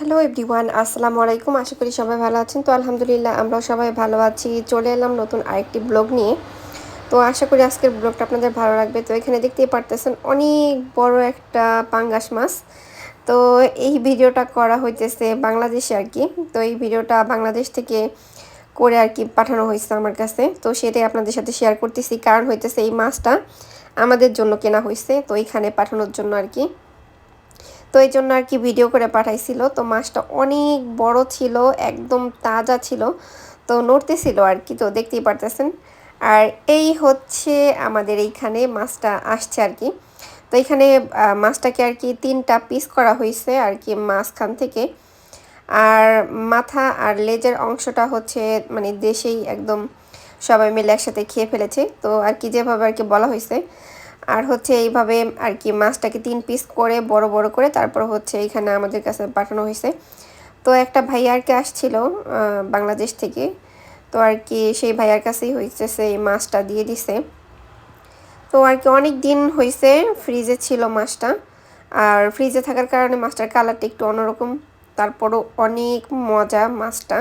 Hello everyone, আসসালামু আলাইকুম। আশা করি সবাই ভালো আছেন। তো আলহামদুলিল্লাহ, আমরাও সবাই ভালো আছি। চলে এলাম নতুন আরেকটি ব্লগ নিয়ে। তো আশা করি আজকের ব্লগটা আপনাদের ভালো লাগবে। তো এখানে দেখতেই পারতেছেন অনেক বড় একটা পাঙ্গাস মাছ। তো এই ভিডিওটা করা হইতেছে বাংলাদেশে আর কি। তো এই ভিডিওটা বাংলাদেশ থেকে করে আর কি পাঠানো হয়েছে আমার কাছে। তো সেটাই আপনাদের সাথে শেয়ার করতেছি। কারণ হইতেছে এই মাছটা আমাদের জন্য কেনা হয়েছে তো এইখানে পাঠানোর জন্য আর কি। তো এই জন্য আর কি ভিডিও করে পাঠাইছিল। তো মাছটা অনেক বড় ছিল, একদম তাজা ছিল। তো নড়তেছিল আর কি, তো দেখতেই পারতেছেন। আর এই হচ্ছে আমাদের এইখানে মাছটা আসছে আর কি। তো এখানে মাছটাকে আর কি তিনটা পিস করা হয়েছে আর কি মাঝখান থেকে। আর মাথা আর লেজের অংশটা হচ্ছে মানে দেশেই একদম সবাই মিলে একসাথে খেয়ে ফেলেছে। তো আর কি যেভাবে আর কি বলা হয়েছে আর হচ্ছে এইভাবে আর কি মাছটাকে তিন পিস করে বড় বড় করে তারপর হচ্ছে এখানে আমাদের কাছে পাঠানো হয়েছে। তো একটা ভাইয়ার কে আসছিল বাংলাদেশ থেকে। তো আর কি সেই ভাইয়ার কাছেই হয়েছে সেই মাছটা দিয়ে দিছে। তো আর কি অনেক দিন হয়েছে ফ্রিজে ছিল মাছটা। আর ফ্রিজে থাকার কারণে মাছটার কালারটা একটু অন্যরকম। তারপরও অনেক মজা মাছটা।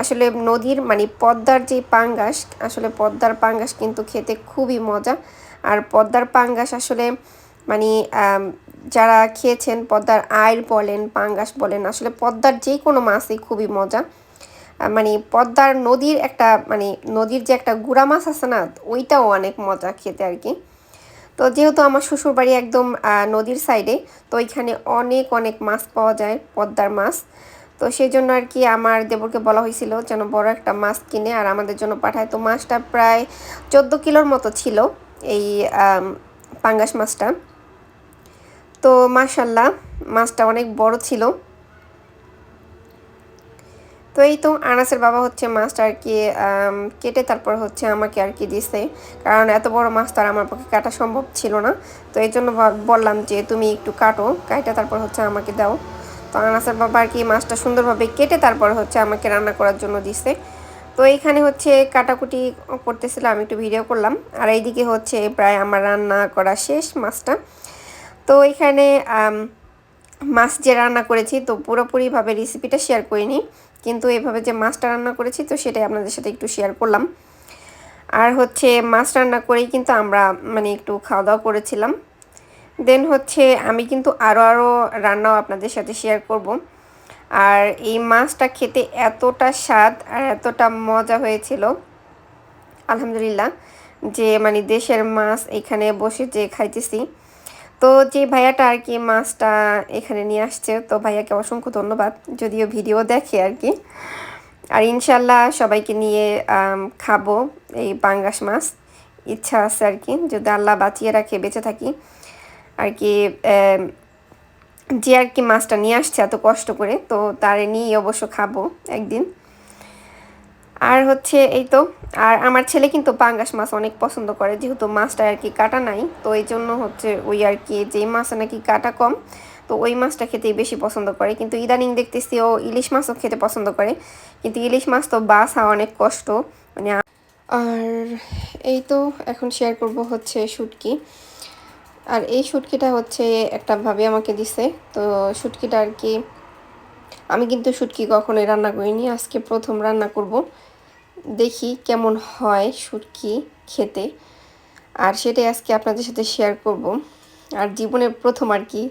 আসলে নদীর মানে পদ্মার যে পাঙ্গাস, আসলে পদ্মার পাঙ্গাস কিন্তু খেতে খুবই মজা। আর পদ্মার পাঙ্গাস আসলে মানে যারা খেয়েছেন পদ্মার আয়ের বলেন, পাঙ্গাস বলেন, আসলে পদ্মার যে কোনো মাছই খুবই মজা। মানে পদ্মার নদীর একটা মানে নদীর যে একটা গুড়া মাছ আছে না, ওইটাও অনেক মজা খেতে আর কি। তো যেহেতু আমার শ্বশুরবাড়ি একদম নদীর সাইডে, তো ওইখানে অনেক অনেক মাছ পাওয়া যায়, পদ্মার মাছ। তো সেই জন্য আর কি আমার দেবরকে বলা হয়েছিল যেন বড় একটা মাছ কিনে, আর আমাদের জন্য পাঠায়। তো মাছটা প্রায় চোদ্দ কিলোর মতো ছিল। এই পাঙ্গাস মাছটা। তো মাশাল্লাহ, মাছটা অনেক বড় ছিল। তো এই তো আনাসের বাবা হচ্ছে মাছটা আর কি কেটে তারপর হচ্ছে আমাকে আর কি দিছে। কারণ এত বড় মাছ তার আমার পক্ষে কাটা সম্ভব ছিল না। তো এই জন্য বললাম যে তুমি একটু কাটো, কাইটা তারপর হচ্ছে আমাকে দাও। তো আনাসের বাবা আর কি মাছটা সুন্দরভাবে কেটে তারপর হচ্ছে আমাকে রান্না করার জন্য দিছে। তো এইখানে হচ্ছে কাটাকুটি করতেছিল, আমি একটু ভিডিও করলাম। আর এইদিকে হচ্ছে প্রায় আমার রান্না করা শেষ মাছটা। তো এখানে মাছ যে রান্না করেছি, তো পুরোপুরিভাবে রেসিপিটা শেয়ার করিনি। কিন্তু এভাবে যে মাছটা রান্না করেছি, তো সেটাই আপনাদের সাথে একটু শেয়ার করলাম। আর হচ্ছে মাছ রান্না করেই কিন্তু আমরা মানে একটু খাওয়া দাওয়া করেছিলাম। দেন হচ্ছে আমি কিন্তু আরও আরও রান্নাও আপনাদের সাথে শেয়ার করব। আর এই মাছটা খেতে এতটা স্বাদ আর এতটা মজা হয়েছিল। আলহামদুলিল্লাহ, যে মানে দেশের মাছ এখানে বসে যে খাইতেছি। তো যে ভাইয়াটা আর কি মাছটা এখানে নিয়ে আসছে, তো ভাইয়াকে অসংখ্য ধন্যবাদ, যদিও ভিডিও দেখে আর কি। আর ইনশাল্লাহ সবাইকে নিয়ে খাব এই পাঙ্গাস মাছ। ইচ্ছা আছে আর কি, যদি আল্লাহ বাঁচিয়ে রাখে, বেঁচে থাকি। আর কি যে আর কি মাছটা নিয়ে আসছে এত কষ্ট করে, তো তারে নিয়ে অবশ্য খাব একদিন। আর হচ্ছে এই তো, আর আমার ছেলে কিন্তু পাঙ্গাস মাছ অনেক পছন্দ করে, যেহেতু মাছটা আর কি কাটা নাই, তো এই জন্য হচ্ছে ওই আর কি যেই মাছ নাকি কাটা কম, তো ওই মাছটা খেতেই বেশি পছন্দ করে। কিন্তু ইদানিং দেখতেছি ও ইলিশ মাছও খেতে পছন্দ করে, কিন্তু ইলিশ মাছ তো বাসা অনেক কষ্ট মানে আর এই তো, এখন শেয়ার করব হচ্ছে শুটকি। আর এই শুটকিটা হচ্ছে একটা ভাবে আমাকে দিছে। তো শুটকিটা আর কি, আমি কিন্তু শুটকি কখনোই রান্না করিনি, আজকে প্রথম রান্না করব। দেখি কেমন হয় শুটকি খেতে। আর সেটাই আজকে আপনাদের সাথে শেয়ার করব। আর জীবনের প্রথম আর কি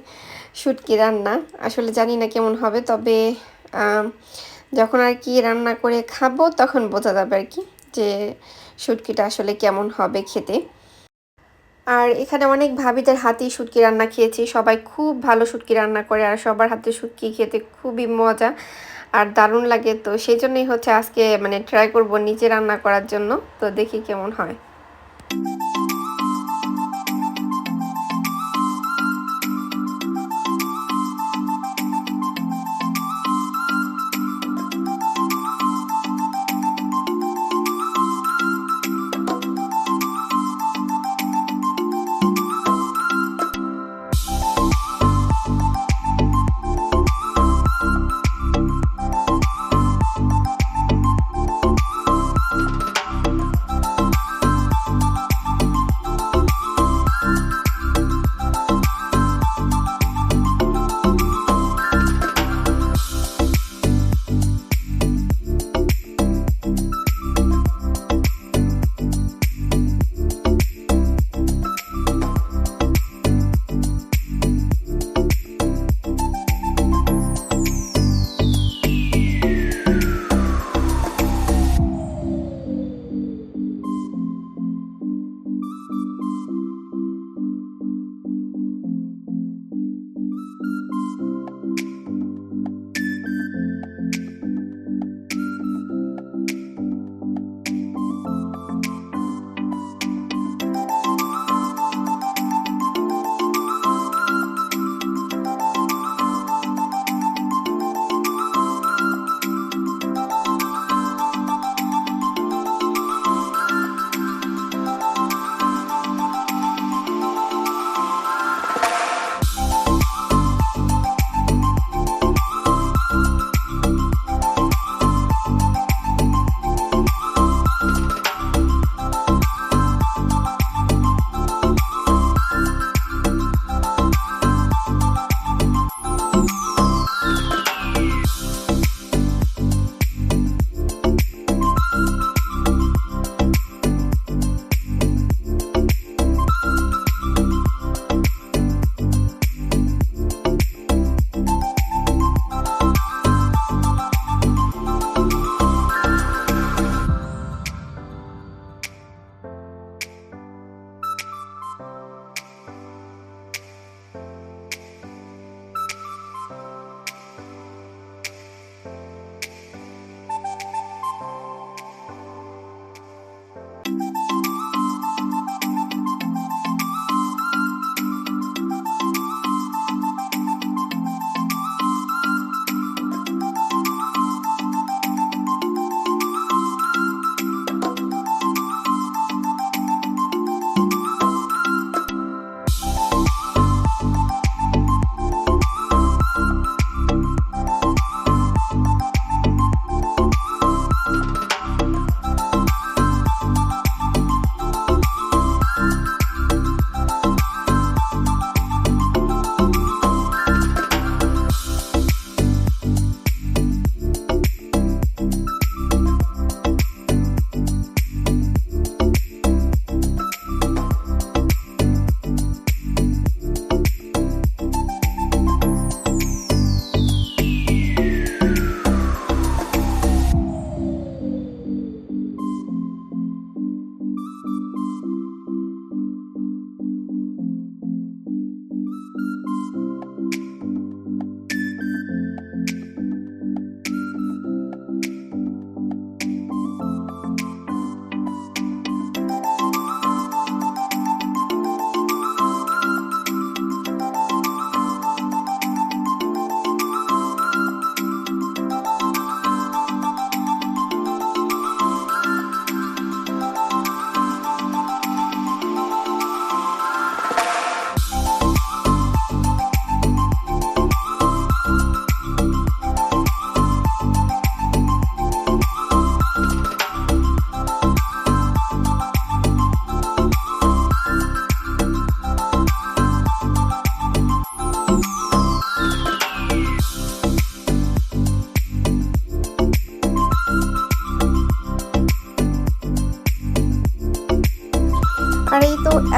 শুটকি রান্না, আসলে জানি না কেমন হবে, তবে যখন আর কি রান্না করে খাব তখন বোঝা যাবে আর কি যে শুটকিটা আসলে কেমন হবে খেতে। আর এখানে অনেক ভাবিদের হাতেই শুটকি রান্না খেয়েছি। সবাই খুব ভালো শুটকি রান্না করে আর সবার হাতে শুটকি খেতে খুবই মজা আর দারুণ লাগে। তো সেই জন্যই হচ্ছে আজকে মানে ট্রাই করব নিজে রান্না করার জন্য। তো দেখি কেমন হয়।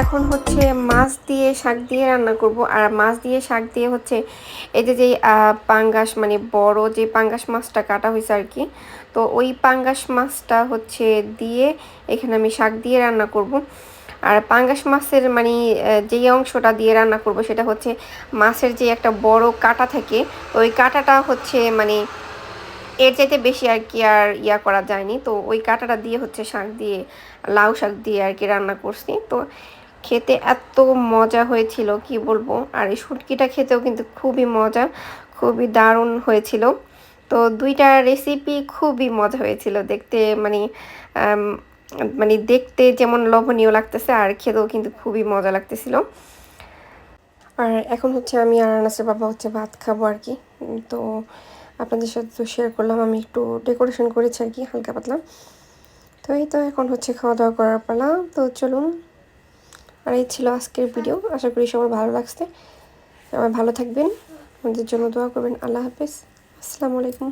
এখন হচ্ছে মাছ দিয়ে শাক দিয়ে রান্না করব। আর মাছ দিয়ে শাক দিয়ে হচ্ছে এই যে যে পাঙ্গাস মানে বড় যে পাঙ্গাস মাছটা কাটা হয়েছে আর কি, তো ওই পাঙ্গাস মাছটা হচ্ছে দিয়ে এখানে আমি শাক দিয়ে রান্না করব। আর পাঙ্গাস মাছের মানে যেই অংশটা দিয়ে রান্না করব সেটা হচ্ছে মাছের যে একটা বড় কাটা থাকে, ওই কাটাটা হচ্ছে মানে এর চাইতে বেশি আর কি আর ইয়া করা যায়নি। তো ওই কাঁটাটা দিয়ে হচ্ছে শাক দিয়ে, লাউ শাক দিয়ে আর কি রান্না করছি। তো খেতে এত মজা হয়েছিল, কি বলব? আর এই শুটকিটা খেতেও কিন্তু খুবই মজা, খুবই দারুণ হয়েছিল। তো দুইটা রেসিপি খুবই মজা হয়েছিল। দেখতে মানে মানে দেখতে যেমন লবণীয় লাগতেছে, আর খেতেও কিন্তু খুবই মজা লাগতেছিল। আর এখন হচ্ছে আমি আর আনাসের বাবা হচ্ছে ভাত খাব আর কি। তো আপনাদের সাথে তো শেয়ার করলাম, আমি একটু ডেকোরেশন করেছি আর কি, হালকা পাতলা। তো এই তো এখন হচ্ছে খাওয়া দাওয়া করার পালা। তো চলুন, আর এই ছিল আজকের ভিডিও আশা করি সবার ভালো লাগছে। সবাই ভালো থাকবেন। আমাদের জন্য দোয়া করবেন। আল্লাহ হাফেজ। আসসালামু আলাইকুম।